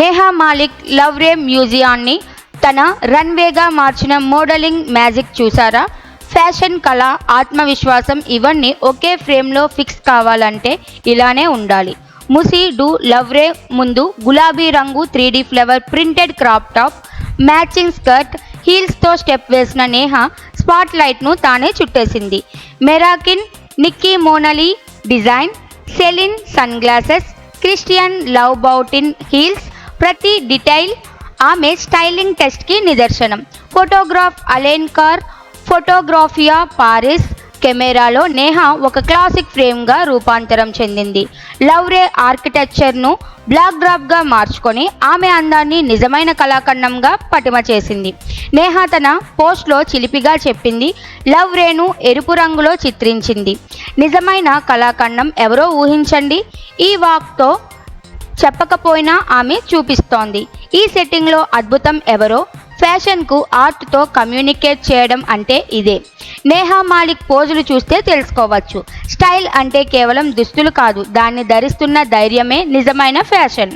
నేహా మాలిక్ లవ్రే మ్యూజియాన్ని తన రన్వేగా మార్చిన modelling magic చూసారా? ఫ్యాషన్ కళ ఆత్మవిశ్వాసం ఇవన్నీ ఒకే ఫ్రేమ్లో ఫిక్స్ కావాలంటే ఇలానే ఉండాలి. ముసి డు లవ్రే ముందు గులాబీ రంగు three D flower printed crop top matching skirt హీల్స్తో step వేసిన నేహ స్పాట్ లైట్ను తానే చుట్టేసింది. మెరాకిన్ నిక్కీ మోనలీ design Celine sunglasses Christian Louboutin heels ప్రతి డీటెయిల్ ఆమె స్టైలింగ్ టెస్ట్కి నిదర్శనం. ఫోటోగ్రాఫ్ అలెన్ కార్ ఫోటోగ్రాఫియా పారిస్ కెమెరాలో నేహ ఒక క్లాసిక్ ఫ్రేమ్గా రూపాంతరం చెందింది. లవ్ రే ఆర్కిటెక్చర్ను బ్లాక్ డ్రాప్గా మార్చుకొని ఆమె అందాన్ని నిజమైన కళాఖండంగా పటిమ చేసింది. నేహ తన పోస్ట్లో చిలిపిగా చెప్పింది లవ్ రేను ఎరుపు రంగులో చిత్రించింది. నిజమైన కళాఖండం ఎవరో ఊహించండి. ఈ వాక్తో చెప్పకపోయినా ఆమె చూపిస్తోంది. ఈ సెట్టింగ్లో అద్భుతం ఎవరో? ఫ్యాషన్కు ఆర్ట్తో కమ్యూనికేట్ చేయడం అంటే ఇదే. నేహా మాలిక్ పోజులు చూస్తే తెలుసుకోవచ్చు. స్టైల్ అంటే కేవలం దుస్తులు కాదు దాన్ని ధరిస్తున్న ధైర్యమే నిజమైన ఫ్యాషన్.